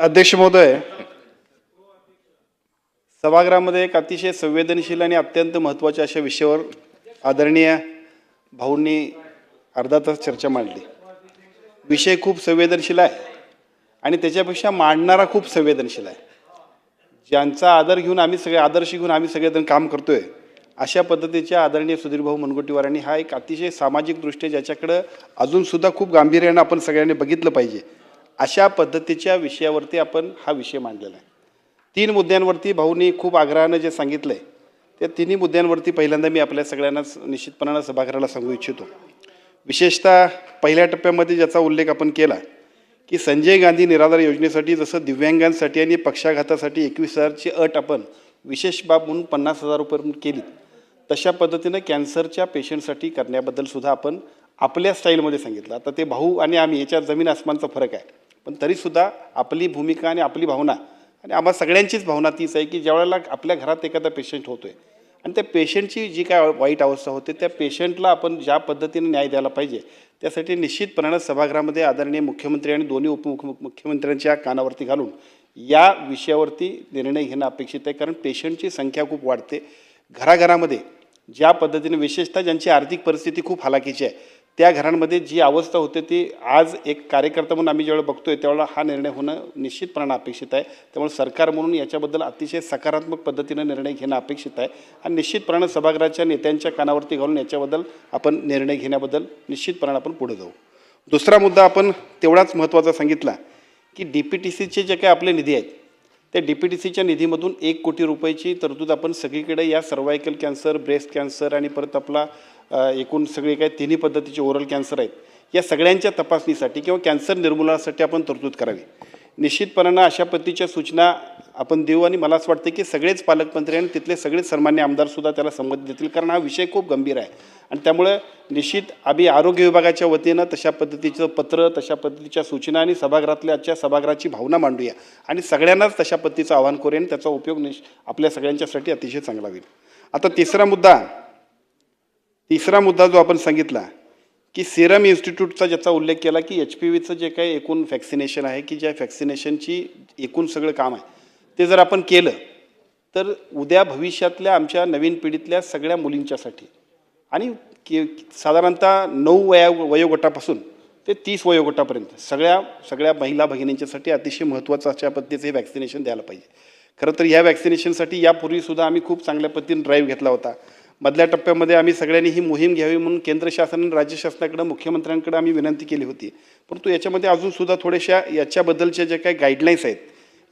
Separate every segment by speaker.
Speaker 1: अध्यक्ष महोदय सभागृहामध्ये एक अतिशय संवेदनशील आणि अत्यंत महत्त्वाच्या अशा विषयावर आदरणीय भाऊंनी अर्धा तास चर्चा मांडली. विषय खूप संवेदनशील आहे आणि त्याच्यापेक्षा मांडणारा खूप संवेदनशील आहे. ज्यांचा आदर घेऊन आम्ही सगळे आदर्श घेऊन आम्ही सगळेजण काम करतोय अशा पद्धतीच्या आदरणीय सुधीरभाऊ मुनगंटीवारांनी हा एक अतिशय सामाजिक दृष्ट्या ज्याच्याकडं अजूनसुद्धा खूप गांभीर्यानं आपण सगळ्यांनी बघितलं पाहिजे. अशा पद्धतीच्या विषयावरती आपण हा विषय मांडलेला आहे. तीन मुद्द्यांवरती भाऊनी खूप आग्रहानं जे सांगितलं आहे त्या तिन्ही मुद्द्यांवरती पहिल्यांदा मी आपल्या सगळ्यांनाच निश्चितपणानं सभागृहाला सांगू इच्छितो. विशेषतः पहिल्या टप्प्यामध्ये ज्याचा उल्लेख आपण केला की संजय गांधी निराधार योजनेसाठी जसं दिव्यांगांसाठी आणि पक्षाघातासाठी एकवीस हजारची अट आपण विशेष बाब म्हणून पन्नास हजार रुपये केली तशा पद्धतीनं कॅन्सरच्या पेशंटसाठी करण्याबद्दलसुद्धा आपण आपल्या स्टाईलमध्ये सांगितलं. आता ते भाऊ आणि आम्ही याच्यात जमीन आसमानचा फरक आहे. पण तरीसुद्धा आपली भूमिका आणि आपली भावना आणि आम्हा सगळ्यांचीच भावना तीच आहे की ज्यावेळेला आपल्या घरात एखादा पेशंट होतो आहे आणि त्या पेशंटची जी काय वाईट अवस्था होते त्या पेशंटला आपण ज्या पद्धतीने न्याय द्यायला पाहिजे त्यासाठी निश्चितपणानं सभागृहामध्ये आदरणीय मुख्यमंत्री आणि दोन्ही उपमुख मुख्यमंत्र्यांच्या कानावरती घालून या विषयावरती निर्णय घेणं अपेक्षित आहे. कारण पेशंटची संख्या खूप वाढते. घराघरामध्ये ज्या पद्धतीने विशेषतः ज्यांची आर्थिक परिस्थिती खूप हलाखीची आहे त्या घरांमध्ये जी अवस्था होते ती आज एक कार्यकर्ता म्हणून आम्ही ज्यावेळेला बघतोय त्यावेळेला हा निर्णय होणं निश्चितपणानं अपेक्षित आहे. त्यामुळे सरकार म्हणून याच्याबद्दल अतिशय सकारात्मक पद्धतीनं निर्णय घेणं अपेक्षित आहे. आणि निश्चितपणानं सभागृहाच्या नेत्यांच्या कानावरती घालून याच्याबद्दल आपण निर्णय घेण्याबद्दल निश्चितपणानं आपण पुढे जाऊ. दुसरा मुद्दा आपण तेवढाच महत्त्वाचा सांगितला की डी पी टी सीचे जे काही आपले निधी आहेत त्या डी पी टी सीच्या निधीमधून एक कोटी रुपयाची तरतूद आपण सगळीकडे या सर्वायकल कॅन्सर ब्रेस्ट कॅन्सर आणि परत आपला एकूण सगळे काय तिन्ही पद्धतीचे ओरल कॅन्सर आहेत. या सगळ्यांच्या तपासणीसाठी किंवा कॅन्सर निर्मूलनासाठी आपण तरतूद करावी. निश्चितपणानं अशा पद्धतीच्या सूचना आपण देऊ आणि मला असं वाटतं की सगळेच पालकमंत्री आणि तिथले सगळेच सन्मान्य आमदारसुद्धा त्याला संमती देतील कारण हा विषय खूप गंभीर आहे. आणि त्यामुळे निश्चित आम्ही आरोग्य विभागाच्या वतीनं तशा पद्धतीचं पत्र तशा पद्धतीच्या सूचना आणि सभागृहातल्या आजच्या सभागृहाची भावना मांडूया. आणि सगळ्यांनाच तशा पद्धतीचं आवाहन करूया आणि त्याचा उपयोग निश आपल्या सगळ्यांच्यासाठी अतिशय चांगला होईल. आता तिसरा मुद्दा तिसरा मुद्दा जो आपण सांगितला की सिरम इन्स्टिट्यूटचा ज्याचा उल्लेख केला की एच पी व्हीचं जे काही एकूण वॅक्सिनेशन आहे की ज्या वॅक्सिनेशनची एकूण सगळं काम आहे ते जर आपण केलं तर उद्या भविष्यातल्या आमच्या नवीन पिढीतल्या सगळ्या मुलींच्यासाठी आणि के साधारणतः नऊ वया वयोगटापासून ते तीस वयोगटापर्यंत सगळ्या सगळ्या महिला भगिनींच्यासाठी अतिशय महत्त्वाचं अशा पद्धतीचं हे वॅक्सिनेशन द्यायला पाहिजे. खरं तर ह्या वॅक्सिनेशनसाठी यापूर्वीसुद्धा आम्ही खूप चांगल्या पद्धतीने ड्राईव्ह घेतला होता. मधल्या टप्प्यामध्ये आम्ही सगळ्यांनी ही मोहीम घ्यावी म्हणून केंद्र शासन आणि राज्य शासनाकडं मुख्यमंत्र्यांकडे आम्ही विनंती केली होती. परंतु याच्यामध्ये अजूनसुद्धा थोड्याशा याच्याबद्दलच्या ज्या काही गाईडलाईन्स आहेत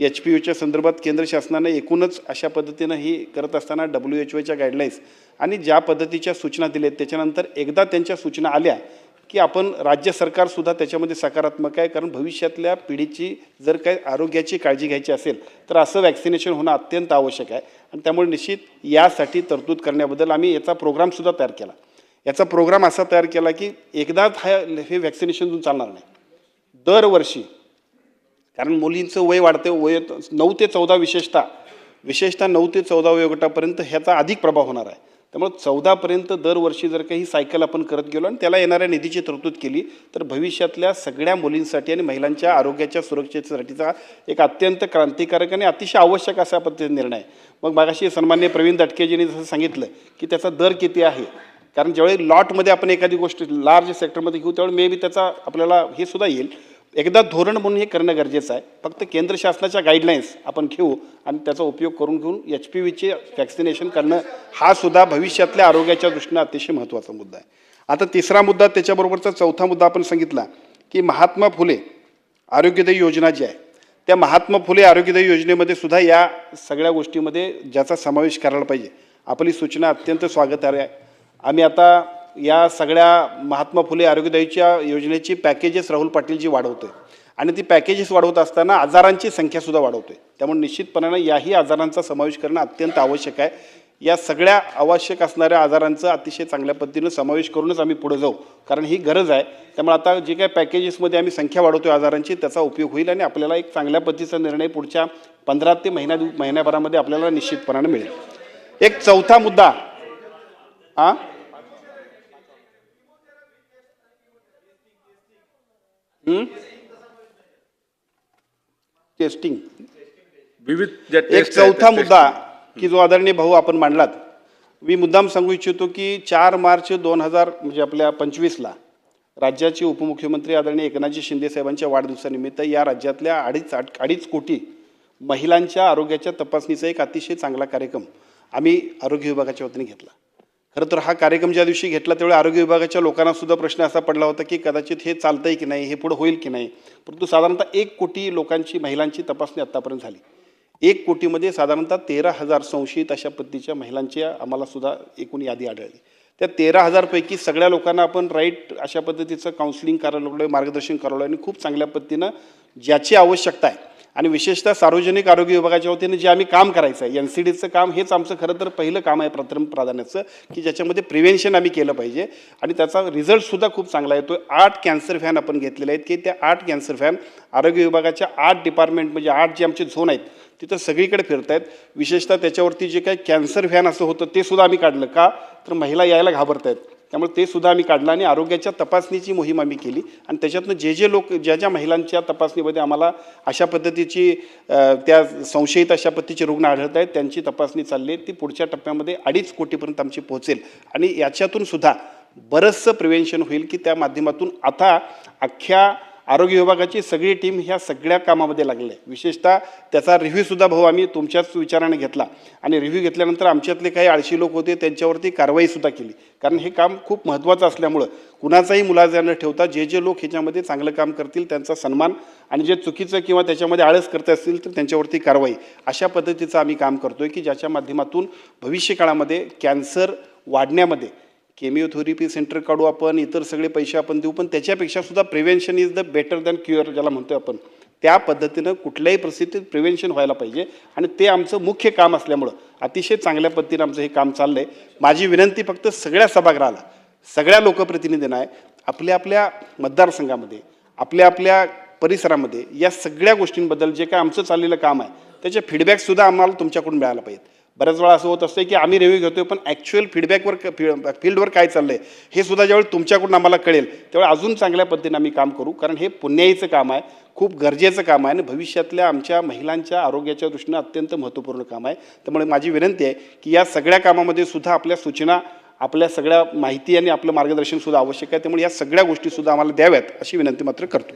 Speaker 1: एच पी यूच्या संदर्भात केंद्र शासनानं एकूणच अशा पद्धतीनं ही करत असताना डब्ल्यू एच ओच्या गाईडलाईन्स आणि ज्या पद्धतीच्या सूचना दिल्या आहेत त्याच्यानंतर एकदा त्यांच्या सूचना आल्या की आपण राज्य सरकारसुद्धा त्याच्यामध्ये सकारात्मक आहे कारण भविष्यातल्या पिढीची जर काही आरोग्याची काळजी घ्यायची असेल तर असं वॅक्सिनेशन होणं अत्यंत आवश्यक आहे. आणि त्यामुळे निश्चित यासाठी तरतूद करण्याबद्दल आम्ही याचा प्रोग्रामसुद्धा तयार केला. याचा प्रोग्राम असा तयार केला की एकदाच हा हे वॅक्सिनेशन चालणार नाही. दरवर्षी कारण मुलींचं वय वाढतं वय नऊ ते चौदा विशेषतः विशेषतः नऊ ते चौदा वयोगटापर्यंत ह्याचा अधिक प्रभाव होणार आहे. त्यामुळे चौदापर्यंत दरवर्षी जर काही सायकल आपण करत गेलो आणि त्याला येणाऱ्या निधीची तरतूद केली तर भविष्यातल्या सगळ्या मुलींसाठी आणि महिलांच्या आरोग्याच्या सुरक्षेसाठीचा एक अत्यंत क्रांतिकारक आणि अतिशय आवश्यक असा पद्धतीचा निर्णय मग मागाशी सन्मान्य प्रवीण दटकेजींनी जसं सांगितलं की त्याचा दर किती आहे? कारण ज्यावेळी लॉटमध्ये आपण एखादी गोष्ट लार्ज सेक्टरमध्ये घेऊ त्यावेळी मे बी त्याचा आपल्याला हे सुद्धा येईल. एकदा धोरण म्हणून हे करणं गरजेचं आहे. फक्त केंद्र शासनाच्या गाईडलाईन्स आपण घेऊ आणि त्याचा उपयोग करून घेऊन एच पी व्हीचे वॅक्सिनेशन करणं हा सुद्धा भविष्यातल्या आरोग्याच्या दृष्टीनं अतिशय महत्त्वाचा मुद्दा आहे. आता तिसरा मुद्दा त्याच्याबरोबरचा चौथा मुद्दा आपण सांगितला की महात्मा फुले आरोग्यदायी योजना जी आहे त्या महात्मा फुले आरोग्यदायी योजनेमध्ये सुद्धा या सगळ्या गोष्टीमध्ये ज्याचा समावेश करायला पाहिजे. आपली सूचना अत्यंत स्वागतार्ह आहे. आम्ही आता या सगळ्या महात्मा फुले आरोग्यदायीच्या योजनेची पॅकेजेस राहुल पाटीलजी वाढवते आणि ती पॅकेजेस वाढवत असताना आजारांची संख्यासुद्धा वाढवते त्यामुळे निश्चितपणानं याही आजारांचा समावेश करणं अत्यंत आवश्यक आहे. या सगळ्या आवश्यक असणाऱ्या आजारांचा अतिशय चांगल्या पद्धतीनं समावेश करूनच आम्ही पुढे जाऊ. कारण ही गरज आहे. त्यामुळे आता जे काही पॅकेजेसमध्ये आम्ही संख्या वाढवतो आजारांची त्याचा उपयोग होईल आणि आपल्याला एक चांगल्या पद्धतीचा निर्णय पुढच्या पंधरा ते महिन्या महिन्याभरामध्ये आपल्याला निश्चितपणानं मिळेल. एक चौथा मुद्दा. हां टेस्टिंग
Speaker 2: विविध ज्या
Speaker 1: एक चौथा मुद्दा की जो आदरणीय भाऊ आपण मांडलात मी मुद्दाम सांगू इच्छितो की चार मार्च दोन हजार म्हणजे आपल्या पंचवीसला राज्याचे उपमुख्यमंत्री आदरणीय एकनाथजी शिंदे साहेबांच्या वाढदिवसानिमित्त या राज्यातल्या अडीच आठ- अडीच कोटी महिलांच्या आरोग्याच्या तपासणीचा एक अतिशय चांगला कार्यक्रम आम्ही आरोग्य विभागाच्या वतीने घेतला. खरं तर हा कार्यक्रम ज्या दिवशी घेतला त्यावेळी आरोग्य विभागाच्या लोकांनासुद्धा प्रश्न असा पडला होता की कदाचित हे चालतं आहे की नाही हे पुढं होईल की नाही? परंतु साधारणतः एक कोटी लोकांची महिलांची तपासणी आत्तापर्यंत झाली. एक कोटीमध्ये साधारणतः तेरा हजार संशयित अशा पद्धतीच्या महिलांची आम्हाला सुद्धा एकूण यादी आढळली. त्या तेरा हजारपैकी सगळ्या लोकांना आपण राईट अशा पद्धतीचं काउन्सिलिंग करायला लागलो मार्गदर्शन करायला आणि खूप चांगल्या पद्धतीनं ज्याची आवश्यकता आहे आणि विशेषतः सार्वजनिक आरोग्य विभागाच्या वतीने जे आम्ही काम करायचं आहे एन सी डीचं काम हेच आमचं खरं तर पहिलं काम आहे प्रथम प्राधान्याचं की ज्याच्यामध्ये प्रिव्हेन्शन आम्ही केलं पाहिजे. आणि त्याचा रिझल्टसुद्धा खूप चांगला येतो आठ कॅन्सर फॅन आपण घेतलेले आहेत की त्या आठ कॅन्सर फॅन आरोग्य विभागाच्या आठ डिपार्टमेंट म्हणजे आठ जे आमचे झोन आहेत तिथं सगळीकडे फिरत आहेत विशेषतः त्याच्यावरती जे काही कॅन्सर फॅन असं होतं ते सुद्धा आम्ही काढलं. का? तर महिला यायला घाबरत आहेत त्यामुळे ते सुद्धा आम्ही काढलं आणि आरोग्याच्या तपासणीची मोहीम आम्ही केली. आणि त्याच्यातनं जे जे लोक ज्या ज्या महिलांच्या तपासणीमध्ये आम्हाला अशा पद्धतीची त्या संशयित अशा पद्धतीचे रुग्ण आढळत आहेत त्यांची तपासणी चालली आहे ती पुढच्या टप्प्यामध्ये अडीच कोटीपर्यंत आमची पोहोचेल. आणि याच्यातून सुद्धा बरंचसं प्रिव्हेन्शन होईल की त्या माध्यमातून आता अख्ख्या आरोग्य विभागाची सगळी टीम ह्या सगळ्या कामामध्ये लागली. आहे विशेषतः त्याचा रिव्ह्यूसुद्धा भाऊ आम्ही तुमच्याच विचाराने घेतला. आणि रिव्ह्यू घेतल्यानंतर आमच्यातले काही आळशी लोक होते त्यांच्यावरती कारवाईसुद्धा केली. कारण हे काम खूप महत्त्वाचं असल्यामुळं कुणाचाही मुलाजा न ठेवता जे जे लोक ह्याच्यामध्ये चांगलं काम करतील त्यांचा सन्मान आणि जे चुकीचं किंवा त्याच्यामध्ये आळस करत असतील तर त्यांच्यावरती कारवाई. अशा पद्धतीचं आम्ही काम करतोय की ज्याच्या माध्यमातून भविष्यकाळामध्ये कॅन्सर वाढण्यामध्ये केमिओथेरपी सेंटर काढू आपण इतर सगळे पैसे आपण देऊ पण त्याच्यापेक्षा सुद्धा prevention is the better than cure ज्याला म्हणतो आपण. त्या पद्धतीनं कुठल्याही परिस्थितीत प्रिव्हेन्शन व्हायला पाहिजे आणि ते आमचं मुख्य काम असल्यामुळं. अतिशय चांगल्या पद्धतीनं आमचं हे काम चाललं आहे माझी विनंती फक्त सगळ्या सभागृहाला सगळ्या लोकप्रतिनिधींना आहे आपल्या आपल्या मतदारसंघामध्ये आपल्या आपल्या परिसरामध्ये या सगळ्या गोष्टींबद्दल जे काय आमचं चाललेलं काम आहे त्याचे फीडबॅकसुद्धा आम्हाला तुमच्याकडून मिळायला पाहिजेत. बऱ्याच वेळा असं होत असतं की आम्ही रिव्ह्यू घेतोय पण ॲक्च्युअल फीडबॅकवर फील्डवर काय चाललं आहे हे सुद्धा ज्यावेळी तुमच्याकडून आम्हाला कळेल त्यावेळी अजून चांगल्या पद्धतीने आम्ही काम करू. कारण हे पुण्याईचं काम आहे खूप गरजेचं काम आहे आणि भविष्यातल्या आमच्या महिलांच्या आरोग्याच्या दृष्टीनं अत्यंत महत्त्वपूर्ण काम आहे. त्यामुळे माझी विनंती आहे की या सगळ्या कामामध्ये सुद्धा आपल्या सूचना आपल्या सगळ्या माहिती आणि आपलं मार्गदर्शन सुद्धा आवश्यक आहे. त्यामुळे या सगळ्या गोष्टी सुद्धा आम्हाला द्याव्यात अशी विनंती मात्र करतो.